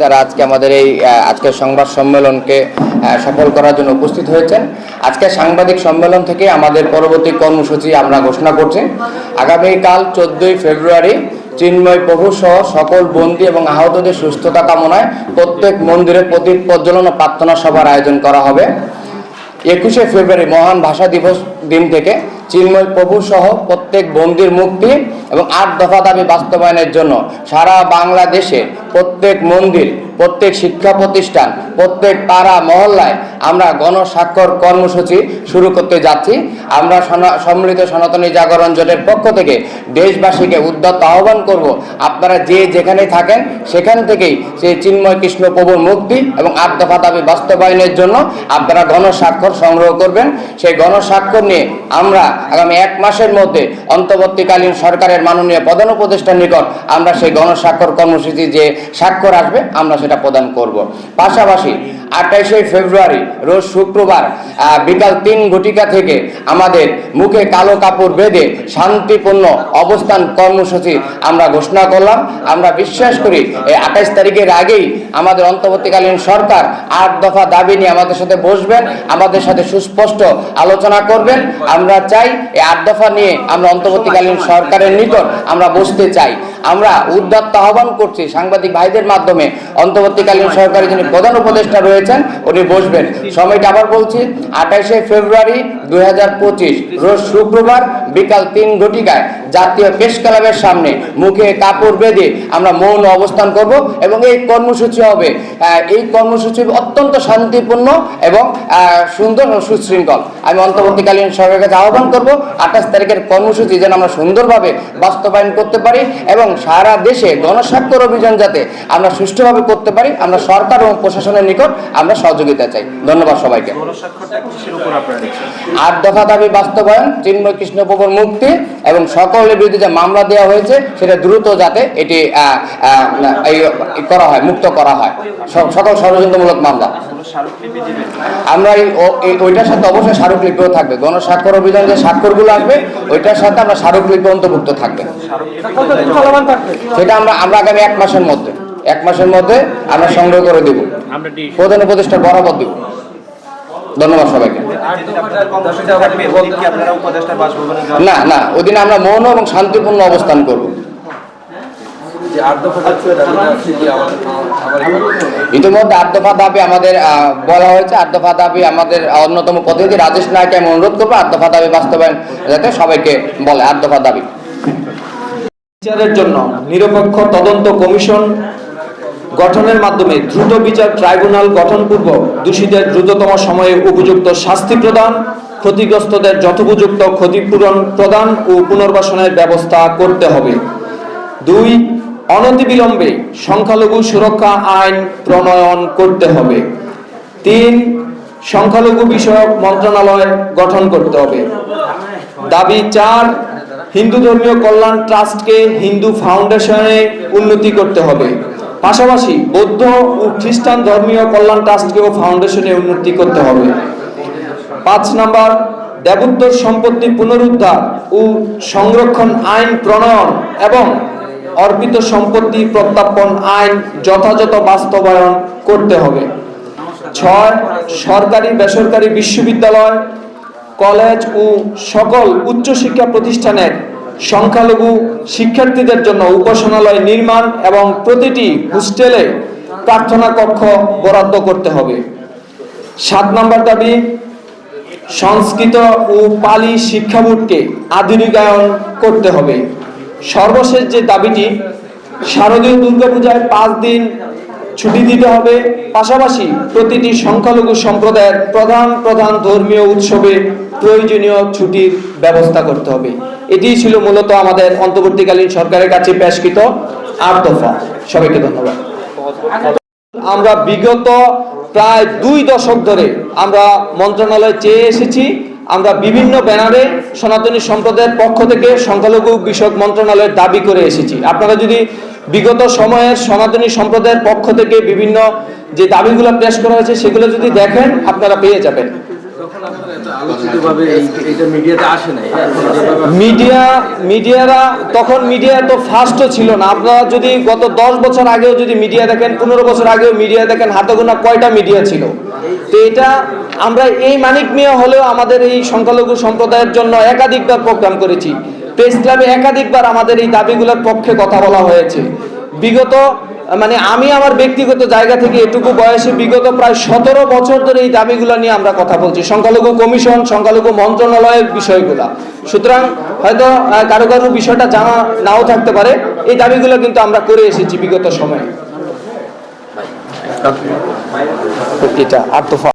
যারা আজকে আমাদের এই আজকের সংবাদ সম্মেলনকে সফল করার জন্য উপস্থিত হয়েছেন। আজকে সাংবাদিক সম্মেলন থেকে আমাদের পরবর্তী কর্মসূচি আমরা ঘোষণা করছি। আগামীকাল চোদ্দই ফেব্রুয়ারি চিন্ময় প্রভু সহ সকল বন্দী এবং আহতদের সুস্থতা কামনায় প্রত্যেক মন্দিরে প্রদীপ প্রজ্বলন ও প্রার্থনা সভার আয়োজন করা হবে। একুশে ফেব্রুয়ারি মহান ভাষা দিবস দিন থেকে চিন্ময় প্রভু সহ প্রত্যেক বন্দির মুক্তি এবং আট দফা দাবি বাস্তবায়নের জন্য সারা বাংলাদেশে প্রত্যেক মন্দির প্রত্যেক শিক্ষা প্রতিষ্ঠান, প্রত্যেক পাড়া, মহল্লায় আমরা গণস্বাক্ষর কর্মসূচি শুরু করতে যাচ্ছি। আমরা সম্মিলিত সনাতনী জাগরণ জোটের পক্ষ থেকে দেশবাসীকে উদ্যত আহ্বান করব, আপনারা যে যেখানে থাকেন, সেখান থেকেই সেই চিন্ময় কৃষ্ণ প্রভুর মুক্তি এবং আট দফা দাবি বাস্তবায়নের জন্য আপনারা গণস্বাক্ষর সংগ্রহ করবেন। সেই গণস্বাক্ষর নিয়ে আমরা আগামী এক মাসের মধ্যে অন্তর্বর্তীকালীন সরকারের মাননীয় প্রধান উপদেষ্টার নিকট আমরা সেই গণস্বাক্ষর কর্মসূচি যে স্বাক্ষর আসবে, আমরা সেটা প্রদান করব। পাশাপাশি আঠাইশে ফেব্রুয়ারি, রোজ শুক্রবার বিকাল তিন ঘটিকা থেকে আমাদের মুখে কালো কাপড় বেঁধে শান্তিপূর্ণ অবস্থান কর্মসূচি আমরা ঘোষণা করলাম। আমরা বিশ্বাস করি এই আঠাইশ তারিখের আগেই আমাদের অন্তর্বর্তীকালীন সরকার আট দফা দাবি নিয়ে আমাদের সাথে বসবেন, আমাদের সাথে সুস্পষ্ট আলোচনা করবেন। আমরা চাই এই আট দফা নিয়ে আমরা অন্তর্বর্তীকালীন সরকারের নিকট আমরা বসতে চাই। আমরা উদ্যত্ত আহ্বান করছি সাংবাদিক ভাইদের মাধ্যমে। অন্তর্বর্তীকালীন সরকারের যিনি প্রধান উপদেষ্টা রয়েছেন উনি বসবেন। সময়টা আবার বলছি আঠাইশে ফেব্রুয়ারি দুই রোজ শুক্রবার বিকাল তিন ঘটিকায় জাতীয় প্রেস ক্লাবের সামনে মুখে কাপড় বেঁধে আমরা মৌন অবস্থান করব এবং এই কর্মসূচি হবে। এই কর্মসূচি অত্যন্ত শান্তিপূর্ণ এবং সুন্দর ও সুশৃঙ্খল। আমি অন্তর্বর্তীকালীন সরকারের কাছে আহ্বান করব, আঠাশ তারিখের কর্মসূচি যেন আমরা সুন্দরভাবে বাস্তবায়ন করতে পারি এবং সারা দেশে গণস্বাক্ষর অভিযান যাতে আমরা সুষ্ঠুভাবে করতে পারি, আমরা সরকার এবং প্রশাসনের নিকট আমরা সহযোগিতা চাই। ধন্যবাদ সবাইকে। আট দফা দাবি বাস্তবায়ন চিন্ময় কৃষ্ণ প্রভুর মুক্তি এবং সকলের বিরুদ্ধে যে মামলা দেওয়া হয়েছে সেটা দ্রুত যাতে এটি করা হয় মুক্ত করা হয়। সকল ষড়যন্ত্রমূলক মামলা। আমরা ওইটার সাথে অবশ্যই স্মারকলিপিও থাকবে। গণস্বাক্ষর অভিযান যে স্বাক্ষরগুলো আসবে ওইটার সাথে আমরা স্মারকলিপি অন্তর্ভুক্ত থাকবে? সেটা আমরা আমরা আগামী এক মাসের মধ্যে। এক মাসের মধ্যে আমরা সংগ্রহ করে দেব। প্রধান উপদেষ্টা বরাবর দেব। ধন্যবাদ সবাইকে। না না ওই দিন আমরা মৌন এবং শান্তিপূর্ণ অবস্থান করব। ইতিমধ্যে আট দফা দাবি আমাদের আহ, বলা হয়েছে। আট দফা দাবি আমাদের অন্যতম প্রতিনিধি রাজেশ নায়কে আমি অনুরোধ করব আট দফা দাবি বাস্তবায়ন যাতে সবাইকে বলে। আট দফা দাবি। বিচারের জন্য নিরপেক্ষ তদন্ত কমিশন গঠনের মাধ্যমে দ্রুত বিচার ট্রাইব্যুনাল গঠনপূর্বক দোষীদের দ্রুততম সময়ে উপযুক্ত শাস্তি প্রদান, ক্ষতিগ্রস্তদের যথোপযুক্ত ক্ষতিপূরণ প্রদান ও পুনর্বাসনের ব্যবস্থা করতে হবে। দুই, অনতিবিলম্বে সংখ্যালঘু সুরক্ষা আইন প্রণয়ন করতে হবে। তিন, সংখ্যালঘু বিষয়ক মন্ত্রণালয় গঠন করতে হবে। দাবি চার, হিন্দু ধর্মীয় কল্যাণ ট্রাস্টকে হিন্দু ফাউন্ডেশনে উন্নতি করতে হবে। পাশাপাশি বৌদ্ধ ও খ্রিস্টান ধর্মীয় কল্যাণ ট্রাস্টকেও ফাউন্ডেশনে উন্নতি করতে হবে। পাঁচ নাম্বার, দেবোত্তর সম্পত্তি পুনরুদ্ধার ও সংরক্ষণ আইন প্রণয়ন এবং অর্পিত সম্পত্তি প্রত্যাপন আইন যথাযথ বাস্তবায়ন করতে হবে। ছয়, সরকারি বেসরকারি বিশ্ববিদ্যালয়, কলেজ ও সকল উচ্চশিক্ষা প্রতিষ্ঠানের সংখ্যালঘু শিক্ষার্থীদের জন্য উপাসনালয় নির্মাণ এবং প্রতিটি হোস্টেলে প্রার্থনা কক্ষ বরাদ্দ করতে হবে। সাত নম্বর দাবি, সংস্কৃত ও পালি শিক্ষা বোর্ডকে আধুনিকায়ন করতে হবে। সর্বশেষ যে দাবিটি, শারদীয় দুর্গাপূজায় পাঁচ দিন ছুটি দিতে হবে। পাশাপাশি প্রতিটি সংখ্যালঘু সম্প্রদায়ের প্রধান প্রধান ধর্মীয় উৎসবে প্রয়োজনীয় ছুটির ব্যবস্থা করতে হবে। এটি ছিল মূলত আমাদের অন্তর্বর্তীকালীন সরকারের কাছে পেশকৃত আট দফা। সবাইকে ধন্যবাদ। আমরা বিগত প্রায় দুই দশক ধরে আমরা মন্ত্রণালয়ে চেয়ে এসেছি, আমরা বিভিন্ন ব্যানারে সনাতনী সম্প্রদায়ের পক্ষ থেকে সংখ্যালঘু বিষয়ক মন্ত্রণালয়ের দাবি করে এসেছি। আপনারা যদি বিগত সময়ের সনাতনী সম্প্রদায়ের পক্ষ থেকে বিভিন্ন যে দাবিগুলো পেশ করা হয়েছে, সেগুলো যদি দেখেন, আপনারা পেয়ে যাবেন। যেভাবে মিডিয়া মিডিয়ারা তখন মিডিয়া তো ফার্স্টও ছিল না। আপনারা যদি গত দশ বছর আগেও যদি মিডিয়া দেখেন পনেরো বছর আগেও মিডিয়া দেখেন হাতে গোনা কয়টা মিডিয়া ছিল? তো এটা আমরা এই মানিক মিয়া হলেও আমাদের এই সংখ্যালঘু সম্প্রদায়ের জন্য একাধিকবার প্রোগ্রাম করেছি। প্রেস ক্লাবে একাধিকবার আমাদের এই দাবিগুলোর পক্ষে কথা বলা হয়েছে। বিগত মানে আমি আমার ব্যক্তিগত জায়গা থেকে এটুকু বয়সে বিগত প্রায় সতেরো বছর ধরে এই দাবিগুলো নিয়ে আমরা কথা বলছি। সংখ্যালঘু কমিশন সংখ্যালঘু মন্ত্রণালয়ের বিষয়গুলো। সুতরাং হয়তো কারও কারও বিষয়টা জানা নাও থাকতে পারে। এই দাবিগুলো কিন্তু আমরা করে এসেছি বিগত সময়ে। এটা আর